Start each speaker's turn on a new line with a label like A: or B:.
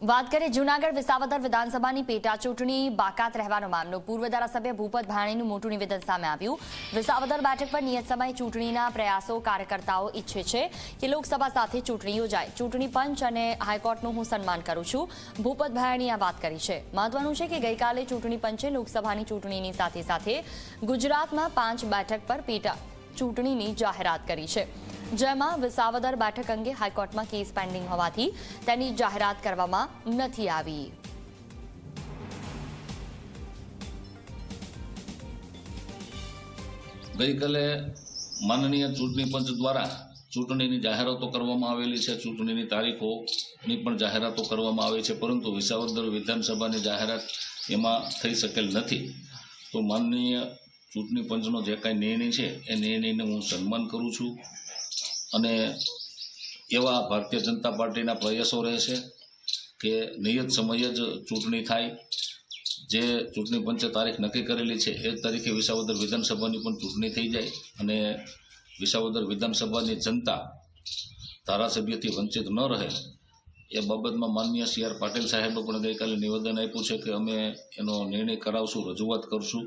A: વાત કરીએ જૂનાગઢ વિસાવદર વિધાનસભાની પેટા ચૂંટણી બાકાત રહેવાનો મામલો. પૂર્વ ધારાસભ્ય ભૂપત ભાણીનું મોટું નિવેદન સામે આવ્યું. વિસાવદર બેઠક પર નિયત સમય ચૂંટણીના પ્રયાસો કાર્યકર્તાઓ ઈચ્છે છે કે લોકસભા સાથે ચૂંટણી યોજાય. ચૂંટણી પંચ અને હાઈકોર્ટનું હું સન્માન કરું છું. ભૂપત ભાણીએ આ વાત કરી છે. મહત્વનું છે કે ગઈકાલે ચૂંટણી પંચે લોકસભાની ચૂંટણીની સાથે સાથે ગુજરાતમાં પાંચ બેઠક પર પેટા ચૂંટણીની જાહેરાત કરી છે. જેમાં વિસાવદર બેઠક અંગે હાઈકોર્ટમાં કેસ પેન્ડિંગ હોવાથી તેની જાહેરાત કરવામાં નથી આવી.
B: ગઈકાલે માનનીય ચૂંટણી પંચ દ્વારા ચૂંટણીની જાહેરાતો કરવામાં આવેલી છે. ચૂંટણીની તારીખોની પણ જાહેરાતો કરવામાં આવી છે, પરંતુ વિસાવદર વિધાનસભાની જાહેરાત એમાં થઈ શકેલ નથી. તો માનનીય ચૂંટણી પંચનો જે કાંઈ નિર્ણય છે, એ નિર્ણયને હું સન્માન કરું છું. અને એવા ભારતીય જનતા પાર્ટીના પ્રયાસો રહેશે કે નિયત સમયે જ ચૂંટણી થાય. જે ચૂંટણી પંચે તારીખ નક્કી કરેલી છે, એ તારીખે વિસાવદર વિધાનસભાની પણ ચૂંટણી થઈ જાય અને વિસાવદર વિધાનસભાની જનતા ધારાસભ્યથી વંચિત ન રહે. એ બાબતમાં માનનીય સી આર પાટીલ સાહેબે પણ ગઈકાલે નિવેદન આપ્યું છે કે અમે એનો નિર્ણય કરાવશું, રજૂઆત કરશું.